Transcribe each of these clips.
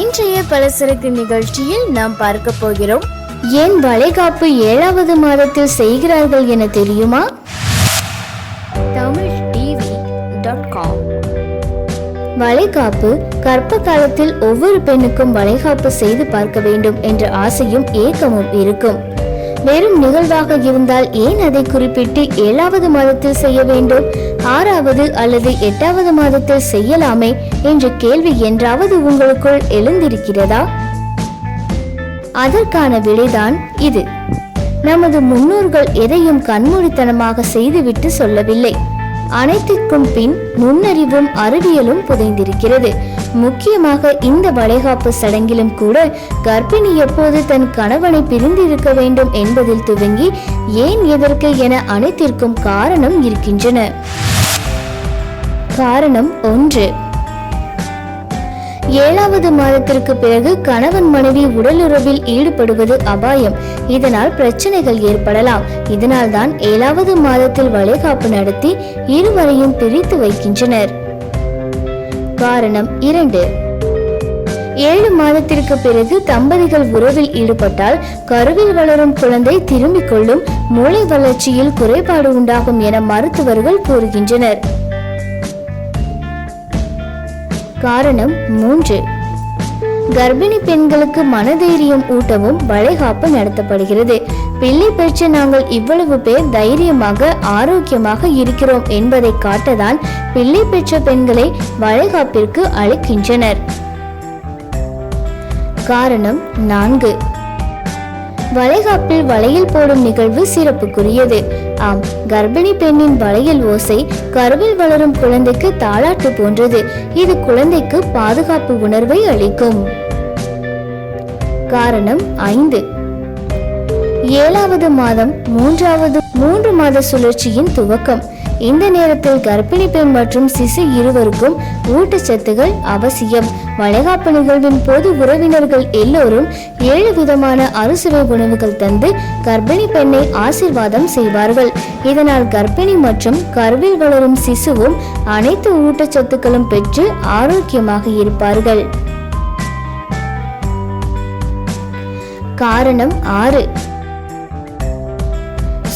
இன்றைய பலசரக்கு நிகழ்ச்சியில் நாம் பார்க்க போகிறோம் ஏன் வளைகாப்பு ஏழாவது மாதத்தில் செய்கிறார்கள் என தெரியுமா? Tamil TV dot com. வளைகாப்பு கர்ப்ப காலத்தில் ஒவ்வொரு பெண்ணுக்கும் வளைகாப்பு செய்து பார்க்க வேண்டும் என்ற ஆசையும் ஏக்கமும் இருக்கும். வெறும் நிகழ்வாக இருந்தால் ஏன் அதை குறிப்பிட்டு ஏழாவது மாதத்தில் செய்ய வேண்டும்? ஆறாவது அல்லது எட்டாவது மாதத்தில் செய்யலாமே? என்ற கேள்வி என்றாவது உங்களுக்குள் எழுந்திருக்கிறதா? அதற்கான விடைதான் இது. நமது முன்னோர்கள் எதையும் கண்மூடித்தனமாக செய்துவிட்டு சொல்லவில்லை. அனைத்திற்கும் பின் நுண்ணறிவும் அறிவியலும் புதைந்திருக்கிறது. முக்கியமாக இந்த வளைகாப்பு சடங்கிலும் கூட கர்ப்பிணி எப்போது தன் கணவனை பிரிந்திருக்க வேண்டும் என்பதில் துவங்கி ஏன் எதற்கு என அனைத்திற்கும் காரணம் இருக்கின்றன. காரணம் ஒன்று. ஏழாவது மாதத்திற்கு பிறகு கணவன் மனைவி உடலுறவில் ஈடுபடுவது அபாயம். இதனால் பிரச்சனைகள் ஏற்படலாம். இதனால் தான் ஏழாவது மாதத்தில் வளைகாப்பு நடத்தி இருவரையும் பிரித்து வைக்கின்றனர். காரணம் இரண்டு. ஏழு மாதத்திற்கு பிறகு தம்பதிகள் உறவில் ஈடுபட்டால் கருவில் வளரும் குழந்தை திரும்பிக் கொள்ளும் மூளை வளர்ச்சியில் குறைபாடு உண்டாகும் என மருத்துவர்கள் கூறுகின்றனர். காரணம் மூன்று. கர்ப்பிணி பெண்களுக்கு மனதைரியம் ஊட்டவும் வளைகாப்பு நடத்தப்படுகிறது. பிள்ளை பெற்ற நாங்கள் இவ்வளவு பேர் தைரியமாக ஆரோக்கியமாக இருக்கிறோம் என்பதை காட்டதான் பிள்ளை பெற்ற பெண்களை வளைகாப்பிற்கு அழைக்கின்றனர். காரணம் நான்கு. வளைகாப்பில் வளையல் போடும் நிகழ்வு சிறப்புக்குரியது. ஆம் கர்ப்பிணி பெண்ணின் வளையல் ஓசை கருவில் வளரும் குழந்தைக்கு தாளாட்டு போன்றது. இது குழந்தைக்கு பாதுகாப்பு உணர்வை அளிக்கும். காரணம் ஐந்து. ஏழாவது மாதம் மூன்றாவது மூன்று மாத சுழற்சியின் துவக்கம். இந்த நேரத்தில் கர்ப்பிணி பெண் மற்றும் சிசு இருவருக்கும் ஊட்டச்சத்துகள் அவசியம். வளைகாப்பு நிகழ்வின் போது உறவினர்கள் எல்லோரும் ஏழு விதமான அறுசுவை உணவுகள் தந்து கர்ப்பிணி பெண்ணை ஆசிர்வாதம் செய்வார்கள். இதனால் கர்ப்பிணி மற்றும் கருவில் வளரும் சிசுவும் அனைத்து ஊட்டச்சத்துக்களும் பெற்று ஆரோக்கியமாக இருப்பார்கள். காரணம் ஆறு.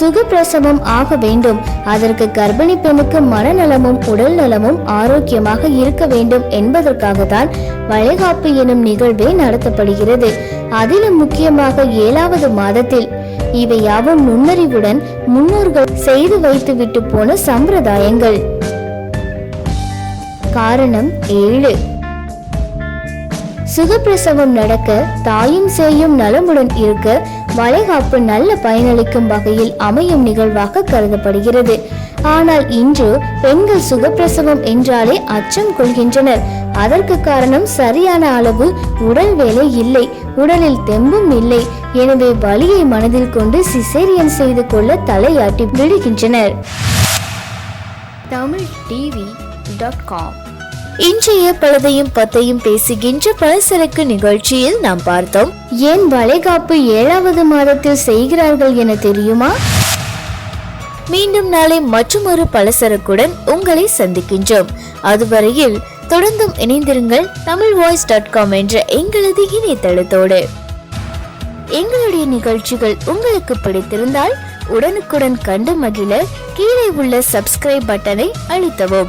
சுகப்பிரசவம் ஆக வேண்டும். அதற்கு கர்ப்பிணி பெண்ணுக்கு மனநலமும் உடல் நலமும் ஆரோக்கியமாக இருக்க வேண்டும் என்பதற்காக தான் வளைகாப்பு எனும் நிகழ்வே நடத்தப்படுகிறது. அதிலும் முக்கியமாக ஏழாவது மாதத்தில் இவை யாவும் நுண்ணறிவுடன் முன்னோர்கள் செய்து வைத்துவிட்டு போன சம்பிரதாயங்கள். காரணம் ஏழு. சுகப்பிரசவம் நடக்க தாயும் சேயும் நலமுடன் இருக்க வளைகாப்பு நல்ல பயனளிக்கும் வகையில் அமையும் நிகழ்வாக கருதப்படுகிறது. ஆனால் இன்று பெண்கள் சுகப்பிரசவம் என்றாலே அச்சம் கொள்கின்றனர். அதற்கு காரணம் சரியான அளவு உடல் வேலை இல்லை உடலில் தெம்பும் இல்லை. எனவே வலியை மனதில் கொண்டு சிசேரியன் செய்து கொள்ள தலையாட்டி விடுகின்றனர். தமிழ் டிவி டாட் காம் இன்றைய பழுதையும் பத்தையும் பேசுகின்ற பலசரக்கு நிகழ்ச்சியில் நாம் பார்த்தோம். ஏன் வளைகாப்பு ஏழாவது மாதத்தில் செய்கிறார்கள் என தெரியுமா? மீண்டும் நாளை மற்றொரு பலசரக்குடன் உங்களை சந்திக்கின்றோம். அதுவரையில் தொடர்ந்தும் இணைந்திருங்கள் தமிழ் வாய்ஸ் டாட் காம் என்ற எங்களது இணையதளத்தோடு. எங்களுடைய நிகழ்ச்சிகள் உங்களுக்கு பிடித்திருந்தால் உடனுக்குடன் கண்டு மகிழ கீழே உள்ள சப்ஸ்கிரைப் பட்டனை அழுத்தவும்.